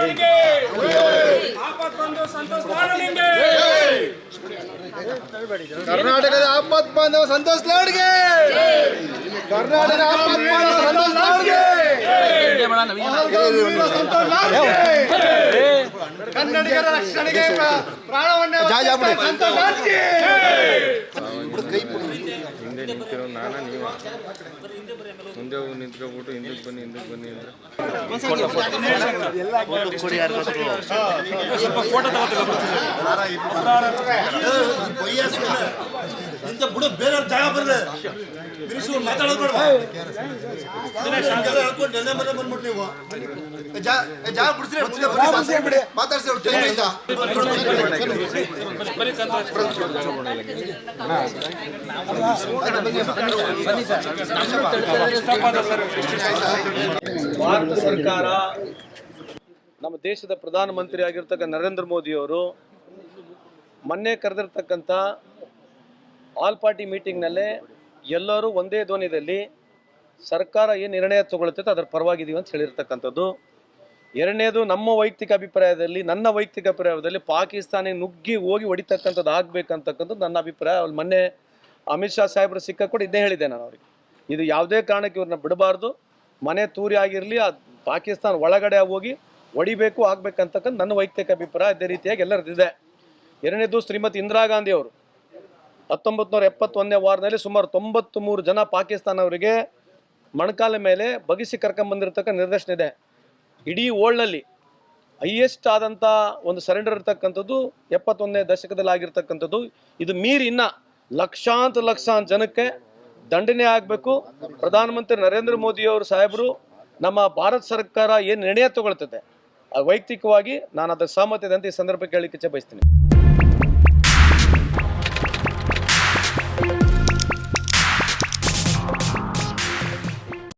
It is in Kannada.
ಲಾಡನಿಗೆ ಆಪತ್ ಬಂದು ಸಂತೋಷ್ ಲಾಡನಿಗೆ ಕರ್ನಾಟಕದ ಆಪತ್ ಬಾಂಧವ ಸಂತೋಷ್ ಲಾಡ್ಗೆ. ಕರ್ನಾಟಕದ ಆಪತ್ ಬಂದು ಸಂತೋಷ್ ಲಾಡ್ಗೆ. ಕನ್ನಡಿಗರ ರಕ್ಷಣೆಗೆ ಪ್ರಾಣವನ್ನ ಸಂತೋಷ್ ಲಾಡ್ಗೆ. ಹಿಂದೆ ನಿಂತಿರೋ ನಾನ ನೀವ ಮುಂದೆ ಹೋಗಿ ನಿಂತ್ಕೊಬಿಟ್ಟು ಹಿಂದಕ್ಕೆ ಬನ್ನಿ ಹಿಂದಕ್ಕೆ ಬನ್ನಿ ಅಂದ್ರೆ ಇಂಥ ಬಿಡು ಬೇರೆ ಜಾಗ ಬರ್ರೆ ಬಿರಿಸು ಮಾತಾಡೋದು ಬೇಡ ಹೇಳ್ಕೊಂಡು ನೆನ್ನೆ ಮನೆ ಬಂದ್ಬಿಟ್ಟು ನೀವು ಜಾಗ ಬಿಡಿಸ್ರಿ ಮಾತಾಡ್ಸಿ ಟೈಮ್ ಆಯ್ತಾ ಭಾರತ ಸರ್ಕಾರ ನಮ್ಮ ದೇಶದ ಪ್ರಧಾನಮಂತ್ರಿ ಆಗಿರ್ತಕ್ಕ ನರೇಂದ್ರ ಮೋದಿಯವರು ಮೊನ್ನೆ ಕರೆದಿರ್ತಕ್ಕಂಥ ಆಲ್ ಪಾರ್ಟಿ ಮೀಟಿಂಗ್ನಲ್ಲೇ ಎಲ್ಲರೂ ಒಂದೇ ಧ್ವನಿಯಲ್ಲಿ ಸರ್ಕಾರ ಏನು ನಿರ್ಣಯ ತಗೊಳ್ತೈತೆ ಅದರ ಪರವಾಗಿದೀವಿ ಅಂತ ಹೇಳಿರ್ತಕ್ಕಂಥದ್ದು. ಎರಡನೇದು, ನಮ್ಮ ವೈಯಕ್ತಿಕ ಅಭಿಪ್ರಾಯದಲ್ಲಿ, ನನ್ನ ವೈಯಕ್ತಿಕ ಅಭಿಪ್ರಾಯದಲ್ಲಿ ಪಾಕಿಸ್ತಾನಿಗೆ ನುಗ್ಗಿ ಹೋಗಿ ಹೊಡಿತಕ್ಕಂಥದ್ದು ಆಗಬೇಕಂತಕ್ಕಂಥದ್ದು ನನ್ನ ಅಭಿಪ್ರಾಯ. ಅವ್ರು ಮೊನ್ನೆ ಅಮಿತ್ ಶಾ ಸಾಹೇಬರು ಸಿಕ್ಕ ಕೂಡ ಇದನ್ನೇ ಹೇಳಿದೆ ನಾನು ಅವ್ರಿಗೆ. ಇದು ಯಾವುದೇ ಕಾರಣಕ್ಕೆ ಇವ್ರನ್ನ ಬಿಡಬಾರ್ದು. ಮನೆ ತೂರಿ ಆಗಿರಲಿ, ಆ ಪಾಕಿಸ್ತಾನ ಒಳಗಡೆ ಹೋಗಿ ಹೊಡಿಬೇಕು ಆಗ್ಬೇಕಂತಕ್ಕಂಥ ನನ್ನ ವೈಯಕ್ತಿಕ ಅಭಿಪ್ರಾಯ. ಅದೇ ರೀತಿಯಾಗಿ ಎಲ್ಲರದ್ದಿದೆ ಎರಡನೇದು, ಶ್ರೀಮತಿ ಇಂದಿರಾ ಗಾಂಧಿ ಅವರು. ಹತ್ತೊಂಬತ್ತು ನೂರ ಎಪ್ಪತ್ತೊಂದನೇ ವಾರದಲ್ಲಿ ಸುಮಾರು ತೊಂಬತ್ತು ಮೂರು ಜನ ಪಾಕಿಸ್ತಾನವರಿಗೆ ಮಣಕಾಲ ಮೇಲೆ ಬಗಿಸಿ ಕರ್ಕೊಂಬಂದಿರತಕ್ಕ ನಿರ್ದೇಶನ ಇದೆ. ಇಡೀ ವರ್ಲ್ಡ್ನಲ್ಲಿ ಹೈಯೆಸ್ಟ್ ಆದಂಥ ಒಂದು ಸರೆಂಡರ್ ಇರ್ತಕ್ಕಂಥದ್ದು ಎಪ್ಪತ್ತೊಂದನೇ ದಶಕದಲ್ಲಿ ಆಗಿರ್ತಕ್ಕಂಥದ್ದು. ಇದು ಮೀರಿ ಇನ್ನ ಲಕ್ಷಾಂತರ ಲಕ್ಷಾಂತರ ಜನಕ್ಕೆ ದಂಡನೆ ಆಗಬೇಕು. ಪ್ರಧಾನಮಂತ್ರಿ ನರೇಂದ್ರ ಮೋದಿಯವರು ಸಾಹೇಬರು, ನಮ್ಮ ಭಾರತ ಸರ್ಕಾರ ಏನು ನಿರ್ಣಯ ತಗೊಳ್ತದೆ? ವೈಯಕ್ತಿಕವಾಗಿ ನಾನು ಅದರ ಸಹಮತದಂತೆ ಈ ಸಂದರ್ಭಕ್ಕೆ ಹೇಳಲಿಕ್ಕೆ ಬಯಸ್ತೀನಿ.